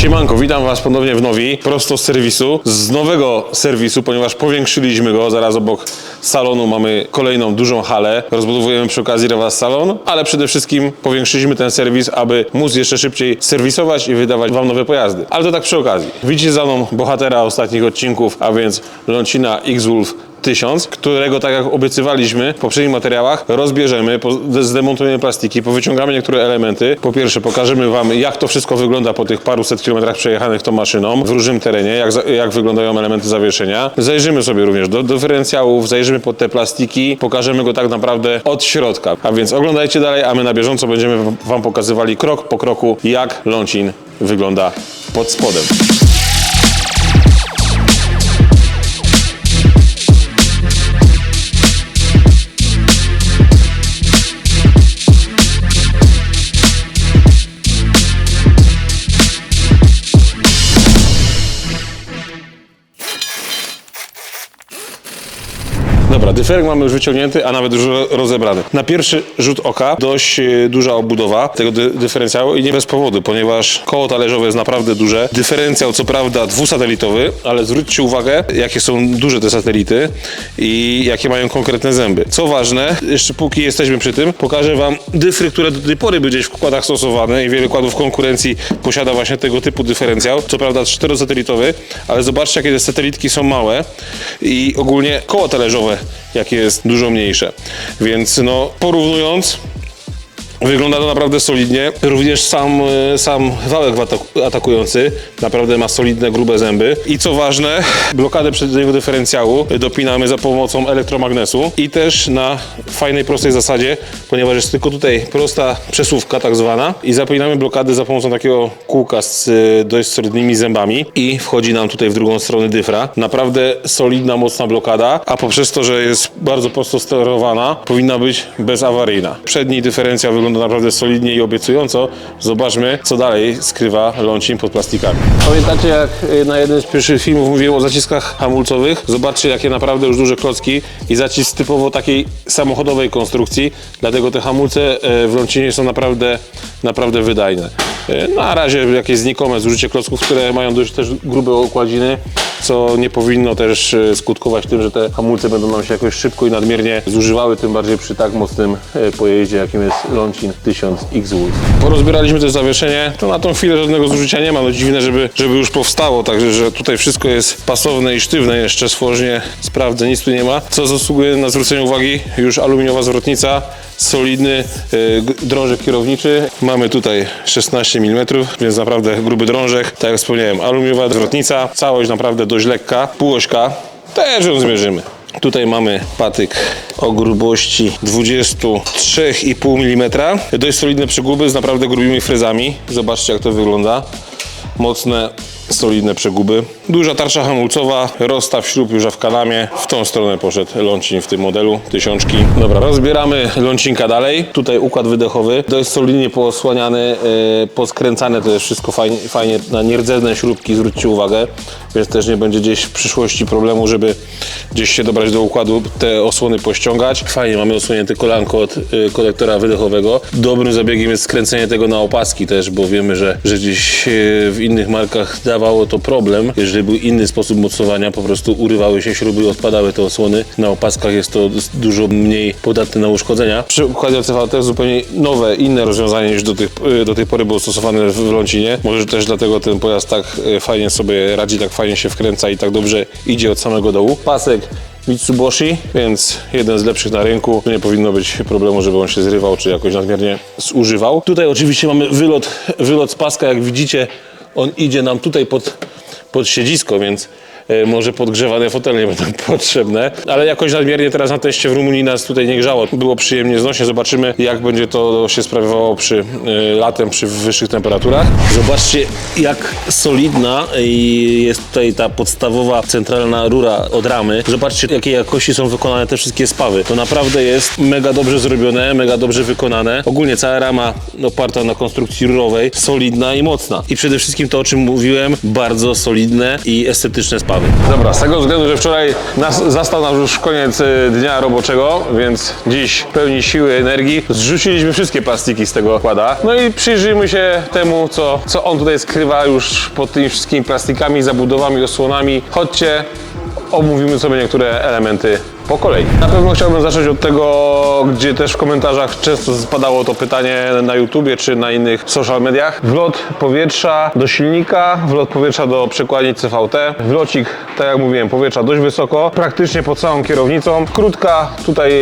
Siemanko, witam Was ponownie w Nowi, prosto z serwisu, z nowego serwisu, ponieważ powiększyliśmy go, zaraz obok salonu mamy kolejną dużą halę, rozbudowujemy przy okazji Rewas Salon, ale przede wszystkim powiększyliśmy ten serwis, aby móc jeszcze szybciej serwisować i wydawać Wam nowe pojazdy. Ale to tak przy okazji. Widzicie za mną bohatera ostatnich odcinków, a więc Lącina X-Wolf 1000, którego tak jak obiecywaliśmy w poprzednich materiałach, rozbierzemy, zdemontujemy plastiki, powyciągamy niektóre elementy. Po pierwsze pokażemy Wam, jak to wszystko wygląda po tych paruset kilometrach przejechanych tą maszyną w różnym terenie, jak, jak wyglądają elementy zawieszenia. Zajrzymy sobie również do dyferencjałów, zajrzymy pod te plastiki, pokażemy go tak naprawdę od środka. A więc oglądajcie dalej, a my na bieżąco będziemy Wam pokazywali krok po kroku, jak Lącin wygląda pod spodem. Dyferek mamy już wyciągnięty, a nawet już ro- rozebrany. Na pierwszy rzut oka dość e, duża obudowa tego dy dyferencjału i nie bez powodu, ponieważ koło talerzowe jest naprawdę duże. Dyferencjał co prawda dwusatelitowy, ale zwróćcie uwagę, jakie są duże te satelity i jakie mają konkretne zęby. Co ważne, jeszcze póki jesteśmy przy tym, pokażę Wam dyfry, które do tej pory były gdzieś w układach stosowane i wiele układów konkurencji posiada właśnie tego typu dyferencjał. Co prawda czterosatelitowy, ale zobaczcie, jakie te satelitki są małe i ogólnie koło talerzowe jakie jest dużo mniejsze. Więc no, porównując, Wygląda to naprawdę solidnie. Również sam, e, sam wałek ataku- atakujący naprawdę ma solidne, grube zęby. I co ważne, blokadę przedniego dyferencjału dopinamy za pomocą elektromagnesu i też na fajnej, prostej zasadzie, ponieważ jest tylko tutaj prosta przesuwka tak zwana i zapinamy blokady za pomocą takiego kółka z e, dość solidnymi zębami i wchodzi nam tutaj w drugą stronę dyfra. Naprawdę solidna, mocna blokada, a poprzez to, że jest bardzo prosto sterowana, powinna być bezawaryjna. Przedni dyferencjał wygląda naprawdę solidnie i obiecująco. Zobaczmy, co dalej skrywa Lącin pod plastikami. Pamiętacie, jak na jednym z pierwszych filmów mówiłem o zaciskach hamulcowych? Zobaczcie, jakie naprawdę już duże klocki i zacisk typowo takiej samochodowej konstrukcji, dlatego te hamulce e, w Lącinie są naprawdę, naprawdę wydajne. E, Na razie jakieś znikome zużycie klocków, które mają dość też grube okładziny, co nie powinno też e, skutkować tym, że te hamulce będą nam się jakoś szybko i nadmiernie zużywały, tym bardziej przy tak mocnym e, pojeździe, jakim jest Lącin 1000 X-Wolf. Porozbieraliśmy też zawieszenie, to na tą chwilę żadnego zużycia nie ma, no dziwne, żeby, żeby już powstało, także że tutaj wszystko jest pasowne i sztywne, jeszcze słożnie. Sprawdzę, nic tu nie ma. Co zasługuje na zwrócenie uwagi, już aluminiowa zwrotnica, solidny g- drążek kierowniczy. Mamy tutaj 16 mm, więc naprawdę gruby drążek. Tak jak wspomniałem, aluminiowa zwrotnica, całość naprawdę dość lekka, półośka, też ją zmierzymy. Tutaj mamy patyk o grubości 23,5 mm. Dość solidne przeguby z naprawdę grubymi frezami. Zobaczcie jak to wygląda. Mocne, solidne przeguby. Duża tarcza hamulcowa, rozstaw śrub już w kalamie. W tą stronę poszedł lącin w tym modelu, tysiączki. Dobra, rozbieramy lącinka dalej. Tutaj układ wydechowy, dość solidnie poosłaniany, yy, poskręcane, to jest wszystko fajnie, fajnie na nierdzewne śrubki, zwróćcie uwagę, więc też nie będzie gdzieś w przyszłości problemu, żeby gdzieś się dobrać do układu, te osłony pościągać. Fajnie mamy osłonięte kolanko od y, kolektora wydechowego. Dobrym zabiegiem jest skręcenie tego na opaski też, bo wiemy, że, że gdzieś y, w innych markach dawało to problem. Jeżeli był inny sposób mocowania, po prostu urywały się śruby odpadały te osłony. Na opaskach jest to dużo mniej podatne na uszkodzenia. Przy układzie CV też zupełnie nowe, inne rozwiązanie niż do, tych, y, do tej pory było stosowane w Lącinie. Może też dlatego ten pojazd tak y, fajnie sobie radzi, tak fajnie się wkręca i tak dobrze idzie od samego dołu. Pasek Mitsubishi, więc jeden z lepszych na rynku. Nie powinno być problemu, żeby on się zrywał, czy jakoś nadmiernie zużywał. Tutaj oczywiście mamy wylot, wylot z paska, jak widzicie, on idzie nam tutaj pod, pod siedzisko, więc może podgrzewane fotele nie będą potrzebne, ale jakoś nadmiernie teraz na teście w Rumunii nas tutaj nie grzało. Było przyjemnie znośnie, zobaczymy jak będzie to się sprawowało przy e, latem przy wyższych temperaturach. Zobaczcie jak solidna jest tutaj ta podstawowa centralna rura od ramy. Zobaczcie jakiej jakości są wykonane te wszystkie spawy. To naprawdę jest mega dobrze zrobione, mega dobrze wykonane. Ogólnie cała rama oparta na konstrukcji rurowej, solidna i mocna. I przede wszystkim to o czym mówiłem, bardzo solidne i estetyczne spawy. Dobra, z tego względu, że wczoraj nas zastał nas już koniec y, dnia roboczego, więc dziś pełni siły, energii, zrzuciliśmy wszystkie plastiki z tego kłada. No i przyjrzyjmy się temu, co, co on tutaj skrywa już pod tymi wszystkimi plastikami, zabudowami, osłonami. Chodźcie, omówimy sobie niektóre elementy po kolei. Na pewno chciałbym zacząć od tego, gdzie też w komentarzach często spadało to pytanie na YouTubie czy na innych social mediach. Wlot powietrza do silnika, wlot powietrza do przekładni CVT. Wlocik, tak jak mówiłem, powietrza dość wysoko, praktycznie pod całą kierownicą. Krótka, tutaj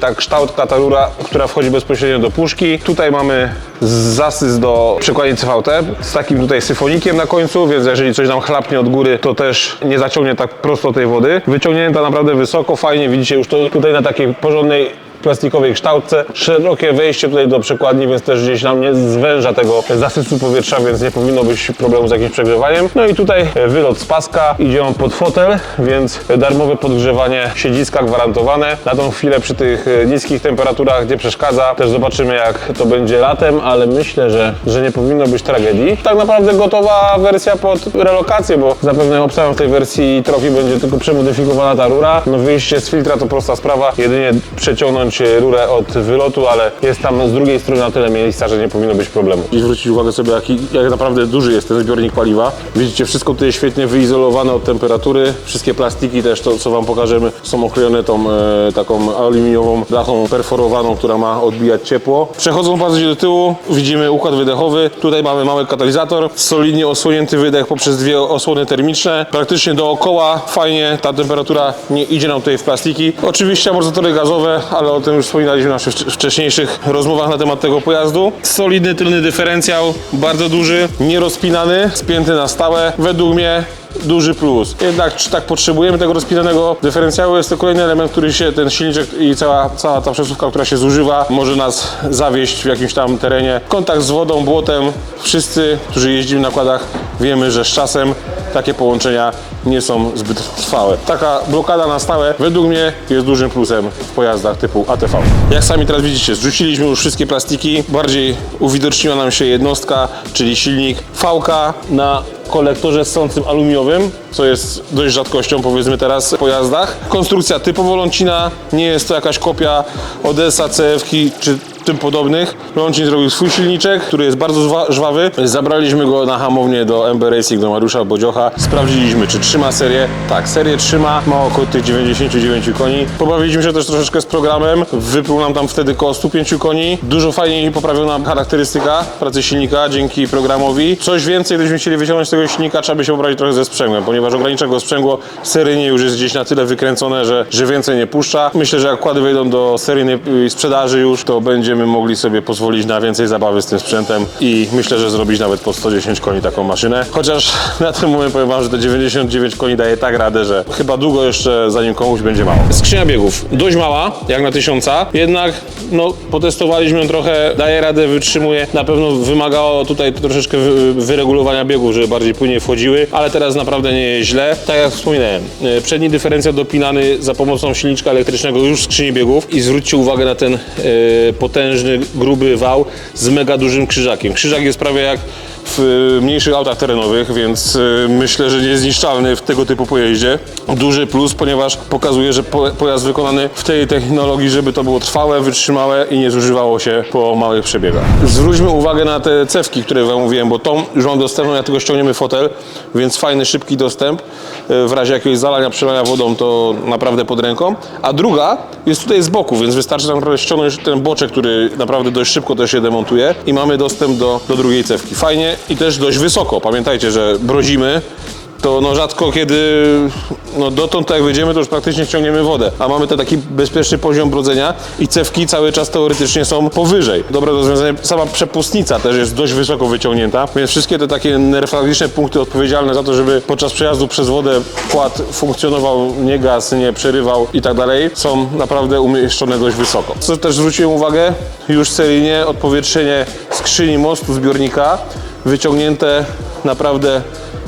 ta kształtka, ta rura, która wchodzi bezpośrednio do puszki. Tutaj mamy zasys do przekładni CVT z takim tutaj syfonikiem na końcu, więc jeżeli coś nam chlapnie od góry, to też nie zaciągnie tak prosto tej wody. Wyciągnięta naprawdę wysoko, fajnie, widzicie już to tutaj na takiej porządnej plastikowej kształtce. Szerokie wejście tutaj do przekładni, więc też gdzieś nam nie zwęża tego zasysu powietrza, więc nie powinno być problemu z jakimś przegrzewaniem. No i tutaj wylot z paska, idzie on pod fotel, więc darmowe podgrzewanie siedziska gwarantowane. Na tą chwilę przy tych e, niskich temperaturach nie przeszkadza. Też zobaczymy jak to będzie latem, ale myślę, że, że nie powinno być tragedii. Tak naprawdę gotowa wersja pod relokację, bo zapewne obstawiam w tej wersji trofi będzie tylko przemodyfikowana ta rura. No wyjście z filtra to prosta sprawa, jedynie przeciągnąć rurę od wylotu, ale jest tam z drugiej strony na tyle miejsca, że nie powinno być problemu. I zwrócić uwagę sobie, jaki, jak naprawdę duży jest ten zbiornik paliwa. Widzicie, wszystko tutaj świetnie wyizolowane od temperatury. Wszystkie plastiki też, to co Wam pokażemy, są oklejone tą e, taką aluminiową blachą perforowaną, która ma odbijać ciepło. Przechodząc bardziej do tyłu, widzimy układ wydechowy. Tutaj mamy mały katalizator, solidnie osłonięty wydech poprzez dwie osłony termiczne. Praktycznie dookoła fajnie ta temperatura nie idzie nam tutaj w plastiki. Oczywiście amortyzatory gazowe, ale o tym już wspominaliśmy w naszych wcz- wcześniejszych rozmowach na temat tego pojazdu. Solidny tylny dyferencjał, bardzo duży, nierozpinany, spięty na stałe. Według mnie duży plus. Jednak czy tak potrzebujemy tego rozpinanego dyferencjału, jest to kolejny element, który się, ten silniczek i cała, cała ta przesuwka, która się zużywa, może nas zawieść w jakimś tam terenie. Kontakt z wodą, błotem, wszyscy, którzy jeździmy na kładach, wiemy, że z czasem takie połączenia nie są zbyt trwałe. Taka blokada na stałe według mnie jest dużym plusem w pojazdach typu ATV. Jak sami teraz widzicie, zrzuciliśmy już wszystkie plastiki, bardziej uwidoczniła nam się jednostka, czyli silnik VK na kolektorze ssącym aluminiowym, co jest dość rzadkością powiedzmy teraz w pojazdach. Konstrukcja typowo Lącina, nie jest to jakaś kopia Odessa, CF czy tym podobnych. Lącin zrobił swój silniczek, który jest bardzo żwa- żwawy. Zabraliśmy go na hamownię do MB Racing, do Mariusza Bodziocha. Sprawdziliśmy, czy trzyma serię. Tak, serię trzyma, ma około tych 99 koni. Pobawiliśmy się też troszeczkę z programem. Wyprół nam tam wtedy koło 105 koni. Dużo fajniej poprawiona charakterystyka pracy silnika dzięki programowi. Coś więcej, gdybyśmy chcieli wyciągnąć z tego silnika, trzeba by się poprawić trochę ze sprzęgłem, ponieważ ogranicza go sprzęgło seryjnie już jest gdzieś na tyle wykręcone, że, że więcej nie puszcza. Myślę, że jak kłady wejdą do seryjnej y, sprzedaży już, to będziemy mogli sobie pozwolić na więcej zabawy z tym sprzętem i myślę, że zrobić nawet po 110 koni taką maszynę. Chociaż na ten moment powiem Wam, że te 99 koni daje tak radę, że chyba długo jeszcze zanim komuś będzie mało. Skrzynia biegów dość mała, jak na tysiąca, jednak no, potestowaliśmy ją trochę, daje radę, wytrzymuje. Na pewno wymagało tutaj troszeczkę wy- wyregulowania biegów, żeby bardziej płynnie wchodziły, ale teraz naprawdę nie jest źle. Tak jak wspominałem, e, przedni dyferencjał dopinany za pomocą silniczka elektrycznego już w skrzyni biegów i zwróćcie uwagę na ten e, potężny, gruby wał z mega dużym krzyżakiem. Krzyżak jest prawie jak w e, mniejszych autach terenowych, więc e, myślę, że niezniszczalny w tego typu pojeździe. Duży plus, ponieważ pokazuje, że po- pojazd wykonany w tej technologii, żeby to było trwałe, wytrzymałe i nie zużywało się po małych przebiegach. Zwróćmy uwagę na te cewki, które Wam mówiłem, bo tą już mam dostępną, ja tylko ściągniemy fotel, więc fajny, szybki dostęp. E, W razie jakiegoś zalania, przelania wodą, to naprawdę pod ręką. A druga jest tutaj z boku, więc wystarczy naprawdę ściągnąć ten boczek, który naprawdę dość szybko też się demontuje i mamy dostęp do, do drugiej cewki. Fajnie i też dość wysoko. Pamiętajcie, że brodzimy, to no rzadko kiedy no dotąd jak wyjdziemy, to już praktycznie ściągniemy wodę. A mamy ten taki bezpieczny poziom brodzenia i cewki cały czas teoretycznie są powyżej. Dobre rozwiązanie, sama przepustnica też jest dość wysoko wyciągnięta, więc wszystkie te takie newralgiczne punkty odpowiedzialne za to, żeby podczas przejazdu przez wodę kład funkcjonował, nie gasł, nie przerywał i tak dalej, są naprawdę umieszczone dość wysoko. Co też zwróciłem uwagę, już seryjnie odpowietrzenie skrzyni mostu zbiornika wyciągnięte naprawdę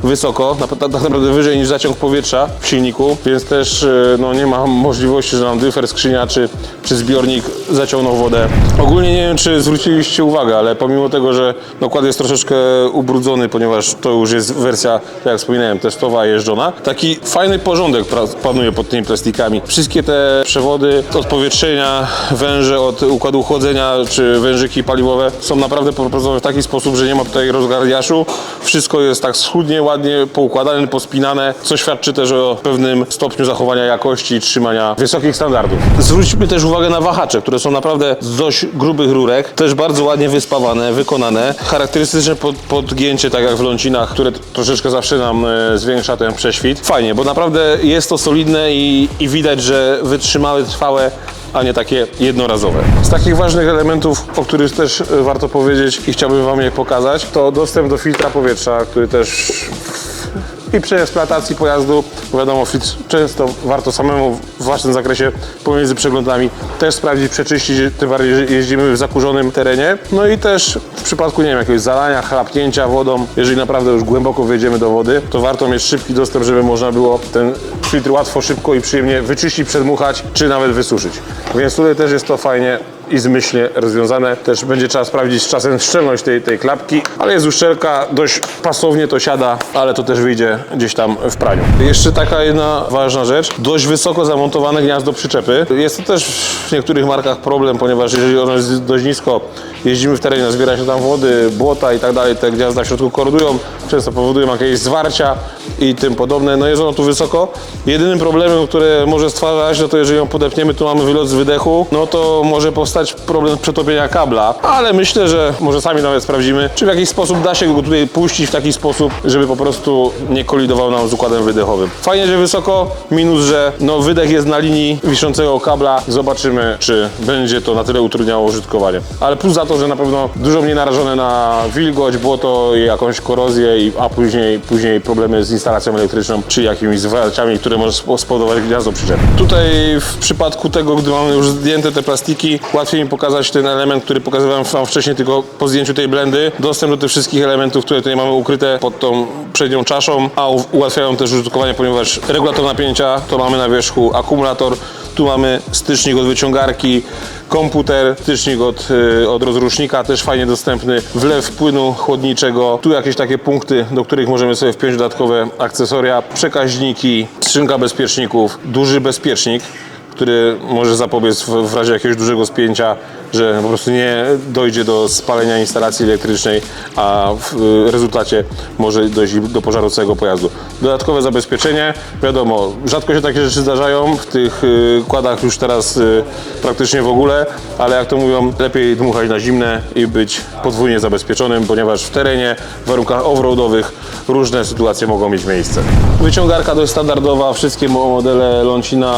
wysoko, tak naprawdę wyżej niż zaciąg powietrza w silniku, więc też e, no, nie ma możliwości, że nam dyfer, skrzynia czy, czy zbiornik zaciągną wodę. Ogólnie nie wiem, czy zwróciliście uwagę, ale pomimo tego, że nakład jest troszeczkę ubrudzony, ponieważ to już jest wersja, tak jak wspominałem, testowa, jeżdżona, taki fajny porządek panuje pod tymi plastikami. Wszystkie te przewody od powietrzenia, węże od układu chłodzenia czy wężyki paliwowe są naprawdę poprowadzone w taki sposób, że nie ma tutaj rozgardiaszu. Wszystko jest tak schludnie, ładnie poukładane, pospinane, co świadczy też o pewnym stopniu zachowania jakości i trzymania wysokich standardów. Zwróćmy też uwagę na wahacze, które są naprawdę z dość grubych rurek, też bardzo ładnie wyspawane, wykonane. Charakterystyczne pod, podgięcie, tak jak w lącinach, które troszeczkę zawsze nam e, zwiększa ten prześwit. Fajnie, bo naprawdę jest to solidne i, i widać, że wytrzymałe, trwałe a nie takie jednorazowe. Z takich ważnych elementów, o których też e, warto powiedzieć i chciałbym Wam je pokazać, to dostęp do filtra powietrza, który też i przy eksploatacji pojazdu, wiadomo, często warto samemu w własnym zakresie pomiędzy przeglądami też sprawdzić, przeczyścić, tym bardziej, jeździmy w zakurzonym terenie. No i też w przypadku, nie wiem, jakiegoś zalania, chlapnięcia wodą, jeżeli naprawdę już głęboko wejdziemy do wody, to warto mieć szybki dostęp, żeby można było ten filtr łatwo, szybko i przyjemnie wyczyścić, przedmuchać, czy nawet wysuszyć. Więc tutaj też jest to fajnie i zmyślnie rozwiązane. Też będzie trzeba sprawdzić czasem szczelność tej, tej klapki, ale jest uszczelka, dość pasownie to siada, ale to też wyjdzie gdzieś tam w praniu. Jeszcze taka jedna ważna rzecz, dość wysoko zamontowane gniazdo przyczepy. Jest to też w niektórych markach problem, ponieważ jeżeli ono jest dość nisko, jeździmy w terenie, zbiera się tam wody, błota i tak dalej, te gniazda w środku korodują, często powodują jakieś zwarcia i tym podobne. No jest ono tu wysoko. Jedynym problemem, które może stwarzać, no to jeżeli ją podepniemy, tu mamy wylot z wydechu, no to może powstać problem przetopienia kabla, ale myślę, że może sami nawet sprawdzimy, czy w jakiś sposób da się go tutaj puścić w taki sposób, żeby po prostu nie kolidował nam z układem wydechowym. Fajnie, że wysoko, minus, że no wydech jest na linii wiszącego kabla. Zobaczymy, czy będzie to na tyle utrudniało użytkowanie. Ale plus za to, że na pewno dużo mniej narażone na wilgoć, błoto jakąś korozję, a później, później problemy z instalacją elektryczną, czy jakimiś zwarciami, które może spo- spowodować gniazdo przyczepy. Tutaj w przypadku tego, gdy mamy już zdjęte te plastiki, łatwiej mi pokazać ten element, który pokazywałem wam wcześniej, tylko po zdjęciu tej blendy. Dostęp do tych wszystkich elementów, które tutaj mamy ukryte pod tą przednią czaszą, a ułatwiają też użytkowanie, ponieważ regulator napięcia to mamy na wierzchu akumulator, tu mamy stycznik od wyciągarki, komputer, stycznik od, y, od rozrusznika, też fajnie dostępny, wlew płynu chłodniczego, tu jakieś takie punkty, do których możemy sobie wpiąć dodatkowe akcesoria, przekaźniki, skrzynka bezpieczników, duży bezpiecznik, który może zapobiec w, w razie jakiegoś dużego spięcia, że po prostu nie dojdzie do spalenia instalacji elektrycznej, a w y, rezultacie może dojść do pożaru całego pojazdu. Dodatkowe zabezpieczenie, wiadomo, rzadko się takie rzeczy zdarzają w tych y, kładach już teraz y, praktycznie w ogóle, ale jak to mówią, lepiej dmuchać na zimne i być podwójnie zabezpieczonym, ponieważ w terenie, w warunkach offroadowych różne sytuacje mogą mieć miejsce. Wyciągarka dość standardowa, wszystkie mo- modele Lącina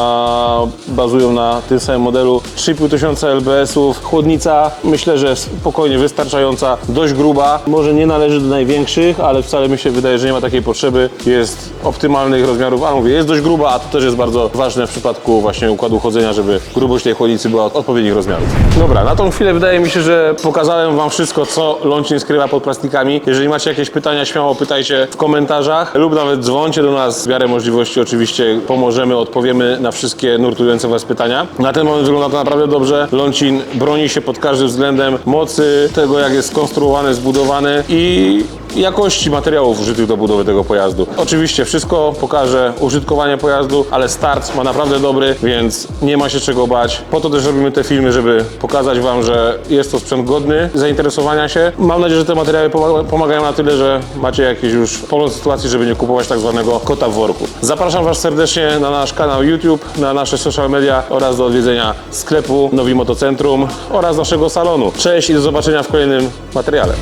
bazują na tym samym modelu. 3500 LBS-ów, chłodnica myślę, że spokojnie wystarczająca, dość gruba, może nie należy do największych, ale wcale mi się wydaje, że nie ma takiej potrzeby. Jest optymalnych rozmiarów, a mówię, jest dość gruba, a to też jest bardzo ważne w przypadku właśnie układu chłodzenia, żeby grubość tej chłodnicy była odpowiednich rozmiarów. Dobra, na tą chwilę wydaje mi się, że pokazałem Wam wszystko, co Lącin skrywa pod plastikami. Jeżeli macie jakieś pytania, śmiało pytajcie w komentarzach lub nawet dzwońcie do nas. W miarę możliwości oczywiście pomożemy, odpowiemy na wszystkie nurtujące Was pytania. Na ten moment wygląda to naprawdę dobrze. Lącin broni się pod każdym względem mocy, tego jak jest skonstruowany, zbudowany i jakości materiałów użytych do budowy tego pojazdu. Oczywiście wszystko pokaże użytkowanie pojazdu, ale start ma naprawdę dobry, więc nie ma się czego bać. Po to też robimy te filmy, żeby pokazać Wam, że jest to sprzęt godny zainteresowania się. Mam nadzieję, że te materiały pomaga- pomagają na tyle, że macie jakieś już pomoc sytuacji, żeby nie kupować tak zwanego kota w worku. Zapraszam Was serdecznie na nasz kanał YouTube, na nasze social media oraz do odwiedzenia sklepu Nowi Motocentrum oraz naszego salonu. Cześć i do zobaczenia w kolejnym materiale.